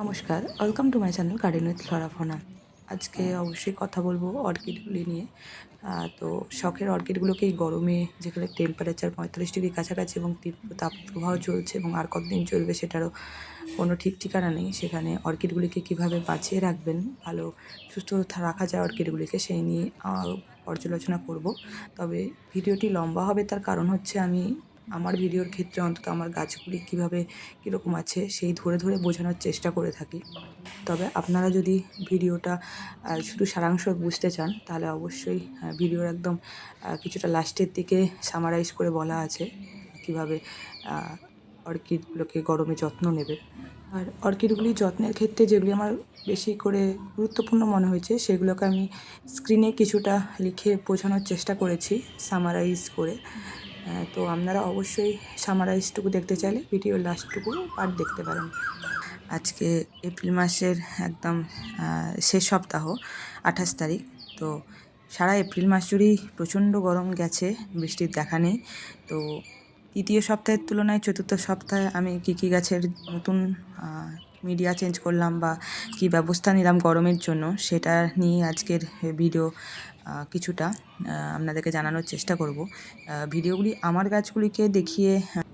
নমস্কার welcome to my channel garden with flora fauna আজকে অবশ্যই কথা বলব অর্কিডগুলি নিয়ে। তো শখের অর্কিডগুলোকে এই গরমে, যেখানে টেম্পারেচার পঁয়তাল্লিশ ডিগ্রি কাছাকাছি এবং তীব্র তাপপ্রবাহ চলছে এবং আর কতদিন চলবে সেটারও কোনো ঠিক ঠিকানা নেই, সেখানে অর্কিডগুলিকে কীভাবে বাঁচিয়ে রাখবেন, ভালো সুস্থ রাখা যায় অর্কিডগুলিকে, সেই নিয়ে পর্যালোচনা করব। তবে ভিডিওটি লম্বা হবে, তার কারণ হচ্ছে আমি আমার ভিডিওর ক্ষেত্রে অন্তত আমার গাছগুলি কীভাবে কীরকম আছে সেই ধরে ধরে বোঝানোর চেষ্টা করে থাকি। তবে আপনারা যদি ভিডিওটা শুধু সারাংশ বুঝতে চান, তাহলে অবশ্যই ভিডিওর একদম কিছুটা লাস্টের দিকে সামারাইজ করে বলা আছে কীভাবে অর্কিডগুলোকে গরমে যত্ন নেবে। আর অর্কিডগুলি যত্নের ক্ষেত্রে যেগুলি আমার বেশি করে গুরুত্বপূর্ণ মনে হয়েছে, সেগুলোকে আমি স্ক্রিনে কিছুটা লিখে বোঝানোর চেষ্টা করেছি সামারাইজ করে। তো আপনারা অবশ্যই সামারাইজটুকু দেখতে চাইলে ভিডিওর লাস্টটুকু পার্ট দেখতে পারেন। আজকে এপ্রিল মাসের একদম শেষ সপ্তাহ, আঠাশ তারিখ। তো সারা এপ্রিল মাস জুড়েই প্রচণ্ড গরম গেছে, বৃষ্টির দেখা নেই। তো তৃতীয় সপ্তাহের তুলনায় চতুর্থ সপ্তাহে আমি কী কী গাছের নতুন মিডিয়া চেঞ্জ করলাম বা কী ব্যবস্থা নিলাম গরমের জন্য, সেটা নিয়ে আজকের ভিডিও কিছুটা আপনাদেরকে জানানোর চেষ্টা করব। ভিডিওগুলি আমার গাছগুলিকে দেখিয়ে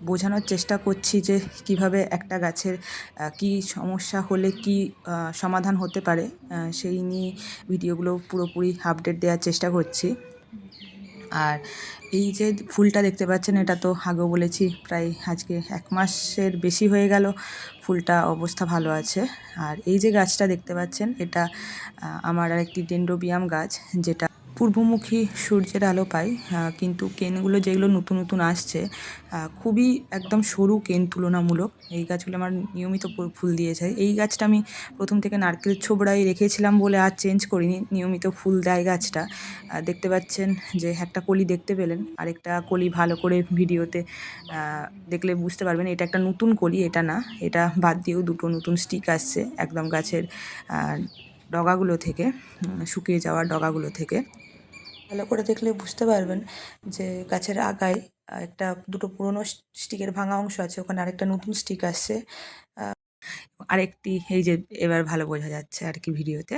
বোঝানোর চেষ্টা করছি যে কীভাবে একটা গাছের কী সমস্যা হলে কি সমাধান হতে পারে সেই নিয়ে ভিডিওগুলো পুরোপুরি আপডেট দেওয়ার চেষ্টা করছি। আর এই যে ফুলটা দেখতে পাচ্ছেন, এটা তো আগেও বলেছি, প্রায় আজকে এক মাসের বেশি হয়ে গেল, ফুলটা অবস্থা ভালো আছে। আর এই যে গাছটা দেখতে পাচ্ছেন, এটা আমার আর একটি ডেন্ড্রোবিয়াম গাছ, যেটা পূর্বমুখী সূর্যের আলো পাই কিন্তু কেনগুলো যেগুলো নতুন নতুন আসছে খুবই একদম সরু কেন তুলনামূলক। এই গাছগুলো আমার নিয়মিত ফুল- দিয়েছে এই গাছটা আমি প্রথম থেকে নারকেল ছোবড়াই রেখেছিলাম বলে আর চেঞ্জ করিনি, নিয়মিত ফুল দেয় গাছটা। দেখতে পাচ্ছেন যে একটা কলি দেখতে পেলেন, আরেকটা কলি ভালো করে ভিডিওতে দেখলে বুঝতে পারবেন এটা একটা নতুন কলি, এটা না, এটা বাদ দিয়েও দুটো নতুন স্টিক আসছে একদম গাছের ডগাগুলো থেকে শুকিয়ে যাওয়া ডগাগুলো থেকে। ভালো করে দেখলে বুঝতে পারবেন যে গাছের আগায় একটা দুটো পুরনো স্টিকের ভাঙা অংশ আছে, ওখানে আরেকটা নতুন স্টিক আসছে। আরেকটি, এই যে এবার ভালো বোঝা যাচ্ছে আর কি ভিডিওতে।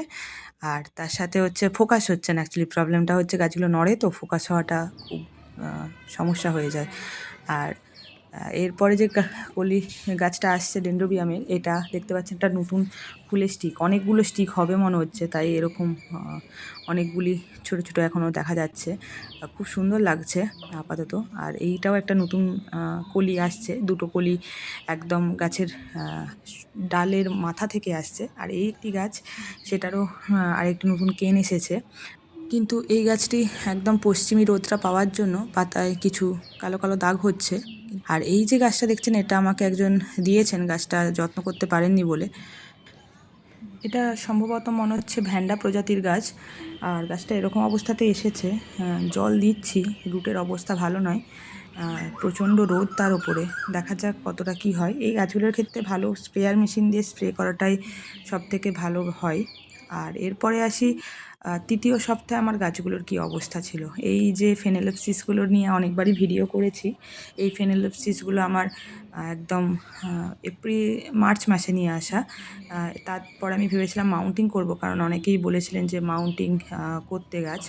আর তার সাথে হচ্ছে ফোকাস হচ্ছে না অ্যাকচুয়ালি প্রবলেমটা হচ্ছে গাছগুলো নড়ে তো ফোকাস হওয়াটা খুব সমস্যা হয়ে যায়। আর এরপরে যে কলি গাছটা আসছে ডেন্ড্রোবিয়ামের, এটা দেখতে পাচ্ছেন, একটা নতুন ফুলের স্টিক অনেকগুলো স্টিক হবে মনে হচ্ছে, তাই এরকম অনেকগুলি ছোট ছোট এখনও দেখা যাচ্ছে। খুব সুন্দর লাগছে আপাতত। আর এইটাও একটা নতুন কলি আসছে, দুটো কলি একদম গাছের ডালের মাথা থেকে আসছে। আর এই একটি গাছ, সেটারও আরেকটি নতুন কেন এসেছে। কিন্তু এই গাছটি একদম পশ্চিমী রোদটা পাওয়ার জন্য পাতায় কিছু কালো কালো দাগ হচ্ছে। আর এই যে গাছটা দেখছেন, এটা আমাকে একজন দিয়েছেন গাছটা যত্ন করতে পারেননি বলে। এটা সম্ভবত মনে হচ্ছে ভ্যান্ডা প্রজাতির গাছ। আর গাছটা এরকম অবস্থাতে এসেছে। জল দিচ্ছি, রুটের অবস্থা ভালো নয়। প্রচণ্ড রোদ তার উপরে। দেখা যাক কতটা কি হয়। এই গাছগুলোর ক্ষেত্রে ভালো স্প্রেয়ার মেশিন দিয়ে স্প্রে করাটাই সব থেকে ভালো হয়। আর এরপরে আসি তৃতীয় সপ্তাহে আমার গাছগুলোর কি অবস্থা ছিল? এই যে ফেনেলোপসিসগুলো নিয়ে অনেকবারই ভিডিও করেছি, এই ফেনেলোপসিসগুলো আমার একদম এপ্রিল, মার্চ মাসে নিয়ে আসা। তারপর আমি ভেবেছিলাম মাউন্টিং করব, কারণ অনেকেই বলেছিলেন যে মাউন্টিং করতে গাছ।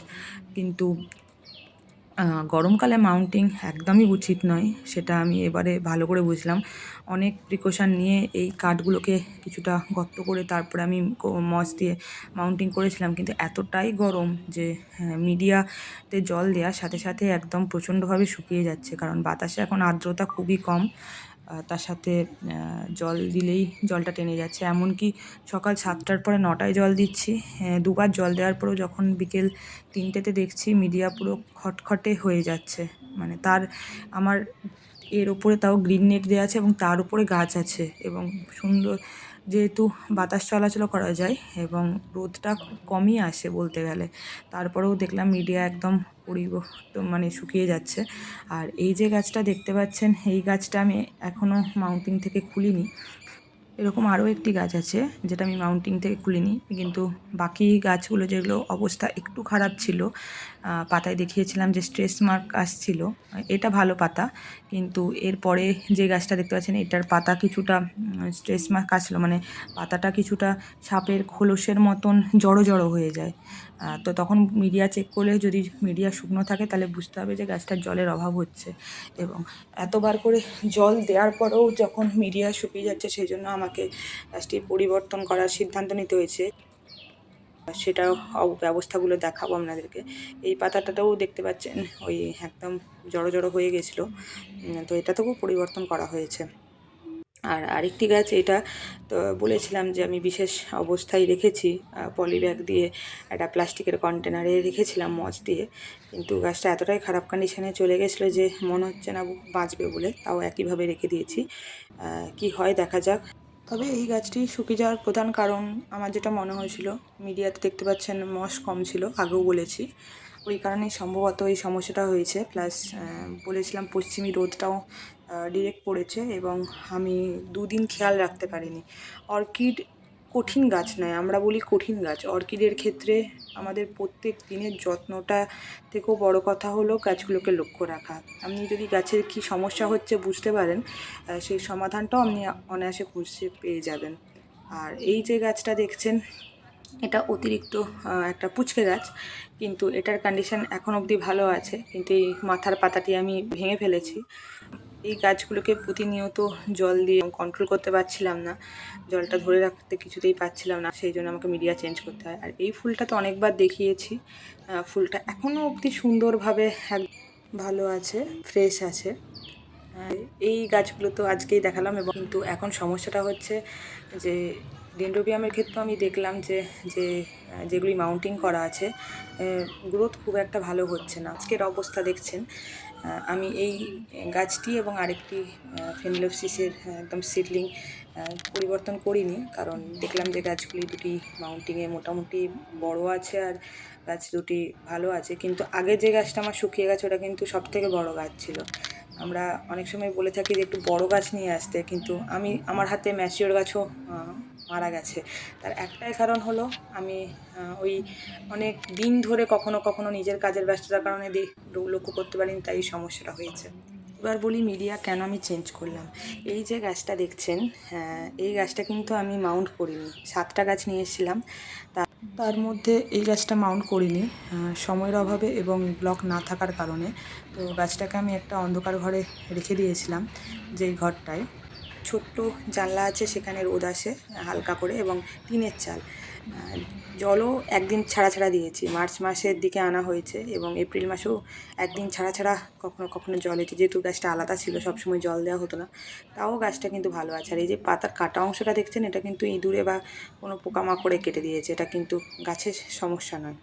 কিন্তু গরমকালে মাউন্টিং একদমই উচিত নয়, সেটা আমি এবারে ভালো করে বুঝলাম। অনেক প্রিকশন নিয়ে এই কাঠগুলোকে কিছুটা গর্ত করে তারপরে আমি মস দিয়ে মাউন্টিং করেছিলাম, কিন্তু এতটাই গরম যে মিডিয়াতে জল দেওয়ার সাথে সাথে একদম প্রচণ্ডভাবে শুকিয়ে যাচ্ছে, কারণ বাতাসে এখন আর্দ্রতা খুবই কম। তার সাথে জল দিলেই জলটা টেনে যাচ্ছে। এমনকি সকাল সাতটার পরে নটায় জল দিচ্ছি। দুবার জল দেওয়ার পরেও যখন বিকেল তিনটেতে দেখছি, মিডিয়া পুরো খটখটে হয়ে যাচ্ছে। মানে তার, আমার এর ওপরে তাও গ্রিন নেট দেওয়া আছে এবং তার উপরে গাছ আছে এবং সুন্দর যেহেতু বাতাস চলাচল করা যায় এবং রোদটা কমই আসে বলতে গেলে। তারপরেও দেখলাম মিডিয়া একদম পরিবর্তন মানে শুকিয়ে যাচ্ছে। আর এই যে গাছটা দেখতে পাচ্ছেন, এই গাছটা আমি এখনও মাউন্টিং থেকে খুলিনি। এরকম আরও একটি গাছ আছে, যেটা আমি মাউন্টিং থেকে খুলিনি। কিন্তু বাকি গাছগুলো যেগুলো অবস্থা একটু খারাপ ছিল পাতায় দেখিয়েছিলাম যে স্ট্রেস মার্ক আসছিল। এটা ভালো পাতা, কিন্তু এরপরে যে গাছটা দেখতে পাচ্ছেন, এটার পাতা কিছুটা স্ট্রেস মার্ক আসলো মানে পাতাটা কিছুটা সাপের খোলসের মতন জড়ো জড়ো হয়ে যায়। তো তখন মিডিয়া চেক করলে যদি মিডিয়া শুকনো থাকে, তাহলে বুঝতে হবে যে গাছটার জলের অভাব হচ্ছে। এবং এতবার করে জল দেওয়ার পরেও যখন মিডিয়া শুকিয়ে যাচ্ছে, সেই জন্য আমাকে গাছটি পরিবর্তন করার সিদ্ধান্ত নিতে হয়েছে। অব- ব্যবস্থাগুলো দেখাবো আপনাদেরকে। এই পাতাটাতেও দেখতে পাচ্ছেন, ওই একদম জড়ো জড়ো হয়ে গেছিল। তো এটাতেও পরিবর্তন করা হয়েছে। আর আরেকটি গাছ, এটা তো বলেছিলাম যে আমি বিশেষ অবস্থায় রেখেছি পলি ব্যাগ দিয়ে একটা প্লাস্টিকের কন্টেনারে রেখেছিলাম মজ দিয়ে। কিন্তু গাছটা এতটাই খারাপ কন্ডিশনে চলে গেছিল যে মনে হচ্ছে না বাঁচবে বলে, তাও একইভাবে রেখে দিয়েছি। কি হয় দেখা যাক। তবে এই গাছটি শুকিয়ে যাওয়ার প্রধান কারণ আমার যেটা মনে হয়েছিল, মিডিয়াতে দেখতে পাচ্ছেন মশ কম ছিল, আগেও বলেছি। ওই কারণেই সম্ভবত এই সমস্যাটা হয়েছে। প্লাস বলেছিলাম পশ্চিমী রোদটাও ডিরেক্ট পড়েছে এবং আমি দুদিন খেয়াল রাখতে পারিনি। অর্কিড কঠিন গাছ নয়, আমরা বলি কঠিন গাছ। অর্কিডের ক্ষেত্রে আমাদের প্রত্যেক দিনের যত্নটা থেকেও বড় কথা হলো গাছগুলোকে লক্ষ্য রাখা। আপনি যদি গাছের কী সমস্যা হচ্ছে বুঝতে পারেন সেই সমাধানটাও আপনি অনায়াসে খুঁজে পেয়ে যাবেন। আর এই যে গাছটা দেখছেন, এটা অতিরিক্ত একটা পুচকে গাছ, কিন্তু এটার কন্ডিশন এখন অবধি ভালো আছে, কিন্তু এই মাথার পাতাটি আমি ভেঙে ফেলেছি। এই গাছগুলোকে প্রতিনিয়ত জল দিয়ে কন্ট্রোল করতে পারছিলাম না। জলটা ধরে রাখতে কিছুতেই পারছিলাম না, সেই জন্য আমাকে মিডিয়া চেঞ্জ করতে হয়। আর এই ফুলটা তো অনেকবার দেখিয়েছি। ফুলটা এখনও অবধি সুন্দরভাবে ভালো আছে ফ্রেশ আছে। এই গাছগুলো তো আজকেই দেখালাম এবং কিন্তু এখন সমস্যাটা হচ্ছে যে ডেন্ড্রোবিয়ামের ক্ষেত্রেও আমি দেখলাম যে যে যেগুলি মাউন্টিং করা আছে গ্রোথ খুব একটা ভালো হচ্ছে না। আজকের অবস্থা দেখছেন। আমি এই গাছটি এবং আরেকটি ফেনিলোপসিসের একদম সিডলিং পরিবর্তন করিনি, কারণ দেখলাম যে গাছগুলি দুটি মাউন্টিংয়ে মোটামুটি বড় আছে আর গাছ দুটি ভালো আছে। কিন্তু আগে যে গাছটা আমার শুকিয়ে গেছে, ওটা কিন্তু সব থেকে বড় গাছ ছিল। আমরা অনেক সময় বলে থাকি যে একটু বড় গাছ নিয়ে আসতে, কিন্তু আমি, আমার হাতে ম্যাচিওর গাছও মারা গেছে। তার একটাই কারণ হলো আমি ওই অনেক দিন ধরে কখনো কখনো নিজের কাজের ব্যস্ততার কারণে লক্ষ্য করতে পারিনি, তাই সমস্যাটা হয়েছে। এবার বলি মিডিয়া কেন আমি চেঞ্জ করলাম? এই যে গাছটা দেখছেন এই গাছটা কিন্তু আমি মাউন্ট করিনি। সাতটা গাছ নিয়ে এসেছিলাম। তার মধ্যে এই গাছটা মাউন্ট করিনি সময়ের অভাবে এবং ব্লক না থাকার কারণে। তো গাছটাকে আমি একটা অন্ধকার ঘরে রেখে দিয়েছিলাম যেই ঘরটায়। ছোট্ট জানলা আছে সেখানে রোদ আসে হালকা করে এবং টিনের চাল। জলও একদিন ছাড়া ছাড়া দিয়েছি। মার্চ মাসের দিকে আনা হয়েছে এবং এপ্রিল মাসেও একদিন ছাড়া ছাড়া কখনো কখনো জল হয়েছে যেহেতু গাছটা আলাদা ছিল, সবসময় জল দেওয়া হতো না, তাও গাছটা কিন্তু ভালো আছে। আর এই যে পাতার কাটা অংশটা দেখছেন, এটা কিন্তু ইঁদুরে বা কোনো পোকামাকড়ে কেটে দিয়েছে। এটা কিন্তু গাছের সমস্যা নয়।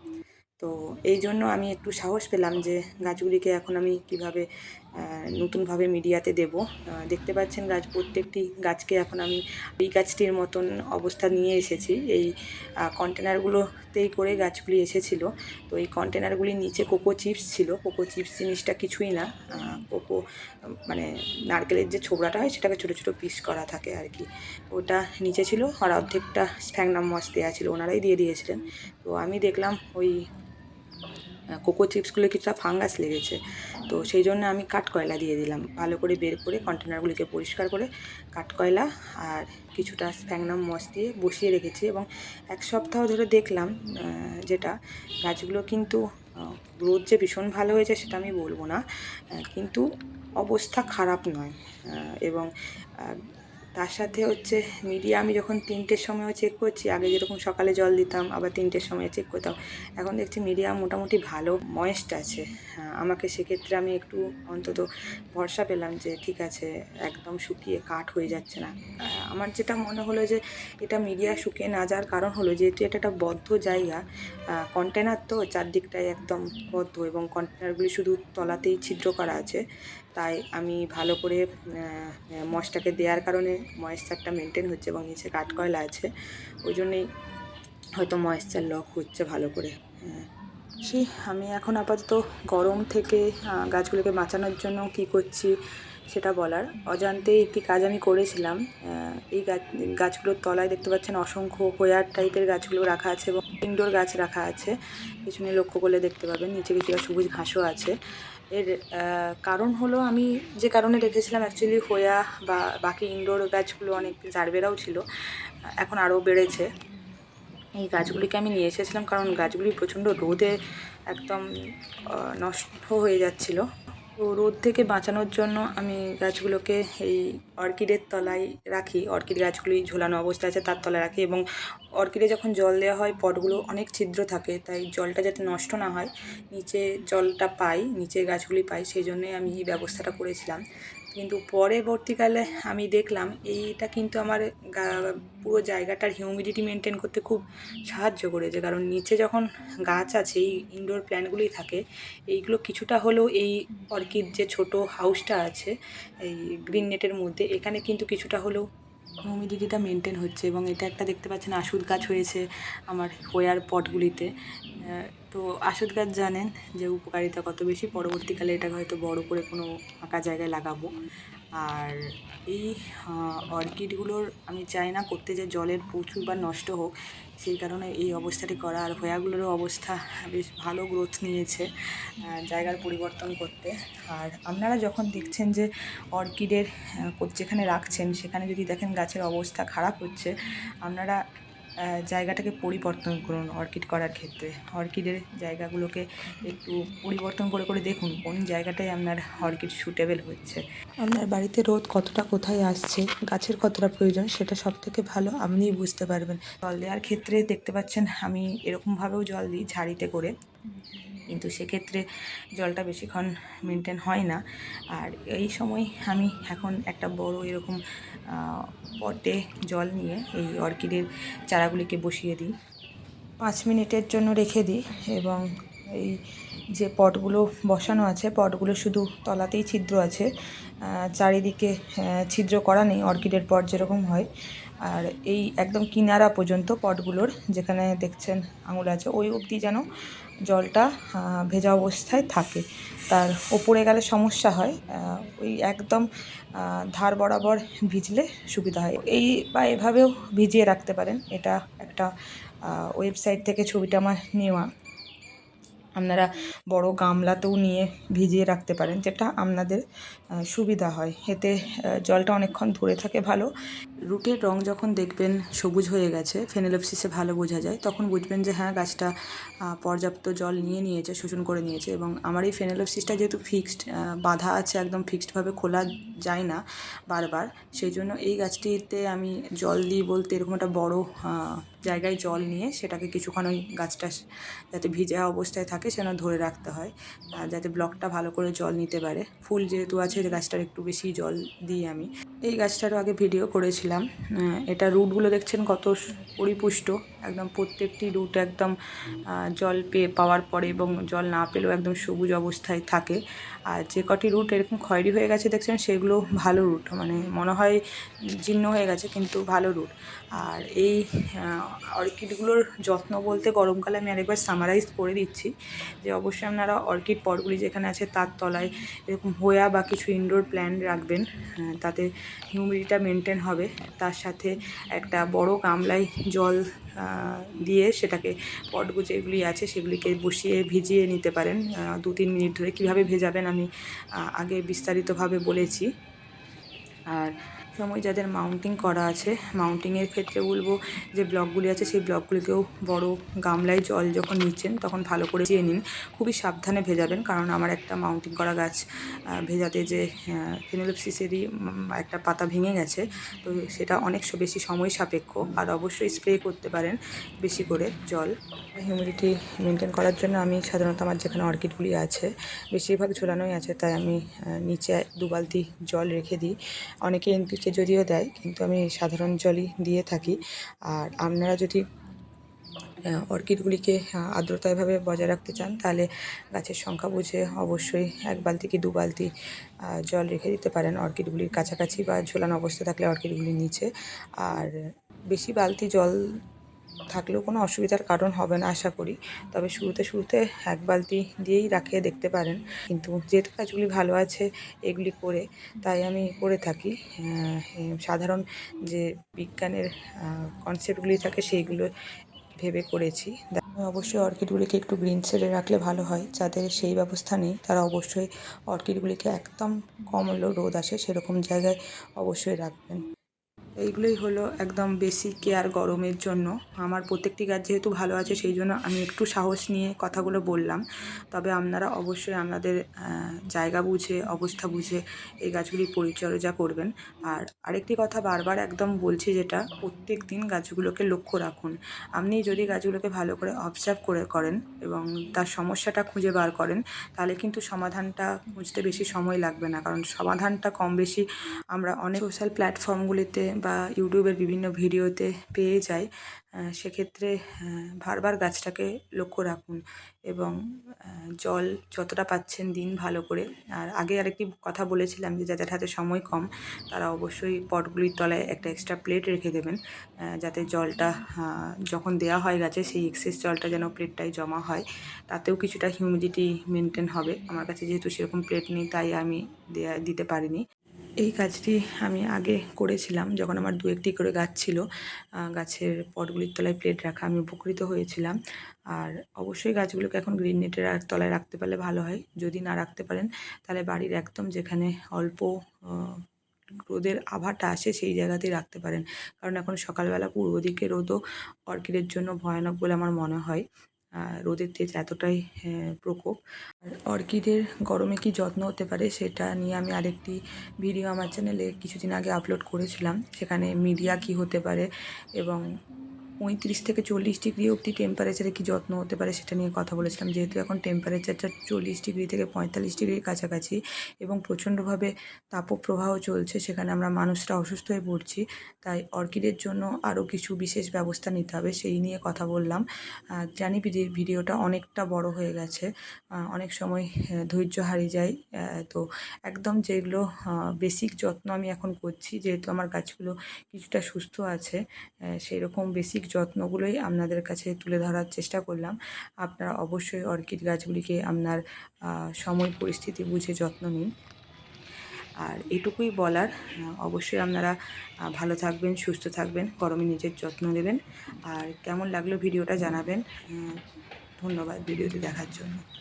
তো এই জন্য আমি একটু সাহস পেলাম যে গাছগুলিকে এখন আমি কীভাবে নতুনভাবে মিডিয়াতে দেব। দেখতে পাচ্ছেন গাছ প্রত্যেকটি গাছকে এখন আমি এই গাছটির মতন অবস্থা নিয়ে এসেছি। এই কন্টেনারগুলোতেই করে গাছগুলি এসেছিল। তো এই কন্টেনারগুলির নিচে কোকো চিপস ছিল। কোকো চিপস জিনিসটা কিছুই না। কোকো মানে নারকেলের যে ছোবড়াটা হয় সেটাকে ছোটো ছোটো পিস করা থাকে আর কি। ওটা নিচে ছিল আর অর্ধেকটা স্প্যাংনাম মস দেওয়া ছিল। ওনারাই দিয়ে দিয়েছিলেন। তো আমি দেখলাম ওই কোকো চিপসগুলো কিছুটা ফাঙ্গাস লেগেছে। তো সেই জন্য আমি কাঠকয়লা দিয়ে দিলাম। ভালো করে বের করে কন্টেনারগুলিকে পরিষ্কার করে কাঠকয়লা আর কিছুটা স্প্যাংনাম মস দিয়ে বসিয়ে রেখেছি এবং এক সপ্তাহ ধরে দেখলাম যেটা গাছগুলো কিন্তু গ্রোথ যে ভীষণ ভালো হয়েছে সেটা আমি বলব না কিন্তু অবস্থা খারাপ নয় এবং তার সাথে হচ্ছে মিডিয়া আমি যখন তিনটের সময়ও চেক করছি আগে যেরকম সকালে জল দিতাম আবার তিনটের সময় চেক করতাম এখন দেখছি মিডিয়া মোটামুটি ভালো ময়েস্ট আছে। হ্যাঁ, আমাকে সেক্ষেত্রে আমি একটু অন্তত ভরসা পেলাম যে ঠিক আছে একদম শুকিয়ে কাঠ হয়ে যাচ্ছে না। আমার যেটা মনে হলো যে এটা মিডিয়া শুকিয়ে না যাওয়ার কারণ হলো যেহেতু এটা একটা বদ্ধ জায়গা কন্টেনার তো চারদিকটাই একদম বদ্ধ এবং কন্টেনারগুলি শুধু তলাতেই ছিদ্র করা আছে। তাই আমি ভালো করে মশটাকে দেওয়ার কারণে ময়েশ্চারটা মেনটেন হচ্ছে এবং নিচে কাঠকয়লা আছে। ওই জন্যেই হয়তো ময়েশ্চার লক হচ্ছে ভালো করে। সে আমি এখন আপাতত গরম থেকে গাছগুলোকে বাঁচানোর জন্য কি করছি সেটা বলার। অজান্তেই একটি কাজ আমি করেছিলাম। এই গাছ গাছগুলোর তলায় দেখতে পাচ্ছেন অসংখ্য কোয়ার টাইপের গাছগুলো রাখা আছে এবং ইনডোর গাছ রাখা আছে। পিছনে লক্ষ্য করলে দেখতে পাবেন, নিচে কিছুটা সবুজ ঘাসও আছে। এর কারণ হলো আমি যে কারণে রেখেছিলাম অ্যাকচুয়ালি হোয়া বা বাকি ইনডোর গাছগুলো অনেক জারবেরাও ছিল, এখন আরও বেড়েছে। এই গাছগুলিকে আমি নিয়ে এসেছিলাম কারণ গাছগুলি প্রচণ্ড রোদে একদম নষ্ট হয়ে যাচ্ছিল। তো রোদ থেকে বাঁচানোর জন্য আমি গাছগুলোকে এই অর্কিডের তলায় রাখি। অর্কিড গাছগুলি ঝোলানো অবস্থায় আছে, তার তলায় রাখি এবং অর্কিডে যখন জল দেওয়া হয়, পটগুলো অনেক ছিদ্র থাকে, তাই জলটা যাতে নষ্ট না হয়, নিচে জলটা পাই নিচে গাছগুলি পাই, সেই জন্যই আমি এই ব্যবস্থাটা করেছিলাম। কিন্তু পরবর্তীকালে আমি দেখলাম এইটা কিন্তু আমার পুরো জায়গাটার হিউমিডিটি মেনটেন করতে খুব সাহায্য করেছে। কারণ নিচে যখন গাছ আছে, এই ইনডোর প্ল্যান্টগুলি থাকে, এইগুলো কিছুটা হলেও এই অর্কিড যে ছোট হাউসটা আছে, এই গ্রিন নেটের মধ্যে, এখানে কিন্তু কিছুটা হলেও হিউমিডিটিটা মেনটেন হচ্ছে এবং এটা একটা দেখতে পাচ্ছেন আশুদ গাছ হয়েছে আমার হোয়ার পটগুলিতে তো আশুদ গাছ জানেন যে উপকারিতা কত বেশি, পরবর্তীকালে এটাকে হয়তো বড় করে কোনো ফাঁকা জায়গায় লাগাবো। আর এই অর্কিডগুলোর আমি চাই না করতে যে জলের প্রচুর বা নষ্ট হোক, সেই কারণে এই অবস্থাটি করা। আর হোয়াগুলোরও অবস্থা বেশ ভালো গ্রোথ নিয়েছে জায়গার পরিবর্তন করতে। আর আপনারা যখন দেখছেন যে অর্কিডের যেখানে রাখছেন, সেখানে যদি দেখেন গাছের অবস্থা খারাপ হচ্ছে, আপনারা জায়গাটাকে পরিবর্তন করুন অর্কিড করার ক্ষেত্রে। অর্কিডের জায়গাগুলোকে একটু পরিবর্তন করে করে দেখুন কোন জায়গাটায় আপনার অর্কিড সুটেবেল হচ্ছে। আপনার বাড়িতে রোদ কতটা, কোথায় আসছে, গাছের কতটা প্রয়োজন সেটা সব থেকে ভালো আপনিই বুঝতে পারবেন। জল দেওয়ার ক্ষেত্রে দেখতে পাচ্ছেন আমি এরকমভাবেও জল দিই ঝাড়িতে করে। কিন্তু সেক্ষেত্রে জলটা বেশিক্ষণ মেনটেন হয় না। আর এই সময় আমি এখন একটা বড় এরকম পটে জল নিয়ে এই অর্কিডের চারাগুলিকে বসিয়ে দিই। পাঁচ মিনিটের জন্য রেখে দিই এবং এই যে পটগুলো বসানো আছে, পটগুলো শুধু তলাতেই ছিদ্র আছে। চারিদিকে ছিদ্র করা নেই অর্কিডের পট যেরকম হয়। আর এই একদম কিনারা পর্যন্ত পটগুলোর যেখানে দেখছেন আঙুল আছে, ওই অবধি যেন জলটা ভেজা অবস্থায় থাকে। তার ওপরে গেলে সমস্যা হয় ওই একদম ধার বরাবর ভিজলে সুবিধা হয়। এই বা এভাবেও ভিজিয়ে রাখতে পারেন, এটা একটা ওয়েবসাইট থেকে ছবিটা আমার নেওয়া। আপনারা বড় গামলাতেও নিয়ে ভিজিয়ে রাখতে পারেন, যেটা আপনাদের সুবিধা হয়। এতে জলটা অনেকক্ষণ ধরে থাকে ভালো। রুটের রং যখন দেখবেন সবুজ হয়ে গেছে, ফেনেলপসিসে ভালো বোঝা যায়, তখন বুঝবেন যে হ্যাঁ গাছটা পর্যাপ্ত জল নিয়ে নিয়েছে, শোষণ করে নিয়েছে এবং আমার এই ফেনেলপসিসটা যেহেতু ফিক্সড বাঁধা আছে, একদম ফিক্সডভাবে খোলা যায় না বারবার, সেই জন্য এই গাছটিতে আমি জল দিই বলতে এরকম একটা বড় জায়গায় জল নিয়ে সেটাকে কিছুক্ষণ ওই গাছটা যাতে ভিজা অবস্থায় থাকে সেন ধরে রাখতে হয় যাতে ব্লকটা ভালো করে জল নিতে পারে। ফুল যেহেতু আছে, গাছটার একটু বেশি জল দিই আমি। এই গাছটারও আগে ভিডিও করেছিলাম। এটা রুটগুলো দেখছেন কত পরিপুষ্ট। একদম প্রত্যেকটি রুট একদম জল পেয়ে পাওয়ার পরে এবং জল না পেলেও একদম সবুজ অবস্থায় থাকে। আর যে কটি রুট এরকম খয়েরি হয়ে গেছে দেখছেন, সেগুলো ভালো রুট। মানে মনে হয় জীর্ণ হয়ে গেছে, কিন্তু ভালো রুট। আর এই অর্কিডগুলোর যত্ন বলতে গরমকালে আমি আরেকবার সামারাইজ করে দিচ্ছি যে অবশ্যই আপনারা অর্কিড পটগুলি যেখানে আছে তার তলায় এরকম হোয়া বা কিছু ইনডোর প্ল্যান্ট রাখবেন। তাতে হিউমিডিটিটা মেনটেন হবে। তার সাথে একটা বড় গামলায় জল দিয়ে সেটাকে পটগু যেগুলি আছে, সেগুলিকে বসিয়ে ভিজিয়ে নিতে পারেন। দু তিন মিনিট ধরে কীভাবে ভেজাবেন আমি আগে বিস্তারিতভাবে বলেছি। আর সময় যাদের মাউন্টিং করা আছে মাউন্টিংয়ের ক্ষেত্রে বলব যে ব্লকগুলি আছে, সেই ব্লকগুলিকেও বড় গামলায় জল যখন নিচ্ছেন, তখন ভালো করে চেয়ে নিন। খুবই সাবধানে ভেজাবেন, কারণ আমার একটা মাউন্টিং করা গাছ ভেজাতে যে ফিনোলিপসিসেরই একটা পাতা ভেঙে গেছে, তো সেটা অনেক বেশি সময় সাপেক্ষ, আর অবশ্যই স্প্রে করতে পারেন বেশি করে জল। হিউমিডিটি মেনটেন করার জন্য আমি সাধারণত আমার যেখানে অর্কিডগুলি আছে, বেশিরভাগ ঝোলানোই আছে, তাই আমি নিচে দু বালতি জল রেখে দিই। অনেকে যদিও দেয়, কিন্তু আমি সাধারণ জলই দিয়ে থাকি। আর আপনারা যদি অর্কিডগুলিকে আর্দ্রতাভাবে বজায় রাখতে চান, তাহলে গাছের সংখ্যা বুঝে অবশ্যই এক বালতি কি দু বালতি জল রেখে দিতে পারেন অর্কিডগুলির কাছাকাছি বা ঝোলানো অবস্থা থাকলে অর্কিডগুলির নিচে। আর বেশি বালতি জল থাকলেও কোনো অসুবিধার কারণ হবে না, আশা করি। তবে শুরুতে শুরুতে এক বালতি দিয়েই রাখিয়ে দেখতে পারেন। কিন্তু যেহেতু কাজগুলি ভালো আছে এগুলি করে, তাই আমি করে থাকি। সাধারণ যে বিজ্ঞানের কনসেপ্টগুলি থাকে সেইগুলো ভেবে করেছি। অবশ্যই অর্কিডগুলিকে একটু গ্রিন শেডে রাখলে ভালো হয়। যাদের সেই ব্যবস্থা নেই, তারা অবশ্যই অর্কিডগুলিকে একদম কম রোদ আসে, সেরকম জায়গায় অবশ্যই রাখবেন। এইগুলোই হলো একদম বেসিক কেয়ার গরমের জন্য। আমার প্রত্যেকটি গাছ যেহেতু ভালো আছে, সেই জন্য আমি একটু সাহস নিয়ে কথাগুলো বললাম। তবে আপনারা অবশ্যই আপনাদের জায়গা বুঝে, অবস্থা বুঝে এই গাছগুলি পরিচর্যা করবেন। আর আরেকটি কথা বারবার একদম বলছি যেটা, প্রত্যেক দিন গাছগুলোকে লক্ষ্য রাখুন। আপনি যদি গাছগুলোকে ভালো করে অবজার্ভ করে করেন এবং তার সমস্যাটা খুঁজে বার করেন, তাহলে কিন্তু সমাধানটা খুঁজতে বেশি সময় লাগবে না। কারণ সমাধানটা কম বেশি আমরা অনেক সোশ্যাল প্ল্যাটফর্মগুলিতে বা ইউটিউবের বিভিন্ন ভিডিওতে পেয়ে আহ, সেক্ষেত্রে বারবার গাছটাকে লক্ষ্য রাখুন এবং জল যতটা পাচ্ছেন দিন ভালো করে। আর আগে আরেকটি কথা বলেছিলাম যে যাদের হাতে সময় কম তারা অবশ্যই পটগুলির তলায় একটা এক্সট্রা প্লেট রেখে দেবেন যাতে জলটা যখন দেওয়া হয় গাছে সেই এক্সেস জলটা যেন প্লেটটায় জমা হয়। তাতেও কিছুটা হিউমিডিটি মেনটেন হবে। আমার কাছে যেহেতু সেরকম প্লেট নেই তাই আমি দেয়া দিতে পারিনি। এই কাজটি আমি আগে করেছিলাম, যখন আমার দু একটি করে গাছ ছিল। গাছের পটগুলির তলায় প্লেট রাখা আমি উপকৃত হয়েছিলাম। আর অবশ্যই গাছগুলোকে এখন গ্রিন নেটের তলায় রাখতে পারলে ভালো হয়। যদি না রাখতে পারেন, তাহলে বাড়ির একদম যেখানে অল্প রোদের আভাটা আসে সেই জায়গাতেই রাখতে পারেন। কারণ এখন সকালবেলা পূর্ব দিকে রোদও অর্কিডের জন্য ভয়ানক বলে আমার মনে হয়। রোদের তেজ এতটাই প্রকোপ। আর অর্কিডের গরমে কি যত্ন হতে পারে সেটা নিয়ে আমি আরেকটি ভিডিও আমার চ্যানেলে কিছুদিন আগে আপলোড করেছিলাম। সেখানে মিডিয়া কি হতে পারে এবং পঁয়ত্রিশ থেকে চল্লিশ ডিগ্রি অবধি টেম্পারেচারে কি যত্ন হতে পারে সেটা নিয়ে কথা বলেছিলাম। যেহেতু এখন টেম্পারেচারটা চল্লিশ ডিগ্রি থেকে পঁয়তাল্লিশ ডিগ্রির কাছাকাছি এবং প্রচণ্ডভাবে তাপপ্রবাহ চলছে, সেখানে আমরা মানুষরা অসুস্থ হয়ে পড়ছি, তাই অর্কিডের জন্য আরও কিছু বিশেষ ব্যবস্থা নিতে হবে, সেই নিয়ে কথা বললাম। জানি ভিডি- ভিডিওটা অনেকটা বড় হয়ে গেছে অনেক সময় ধৈর্য হারিয়ে যায় তো একদম যেগুলো বেসিক যত্ন আমি এখন করছি, যেহেতু আমার গাছগুলো কিছুটা সুস্থ আছে সেই রকম বেসিক যত্নগুলোই আপনাদের কাছে তুলে ধরার চেষ্টা করলাম। আপনারা অবশ্যই অর্কিড গাছগুলিকে আপনার সময়, পরিস্থিতি বুঝে যত্ন নিন। আর এটুকুই বলার, অবশ্যই আপনারা ভালো থাকবেন, সুস্থ থাকবেন, গরমে নিজের যত্ন নেবেন। আর কেমন লাগল ভিডিওটা জানাবেন। ধন্যবাদ ভিডিওটি দেখার জন্য।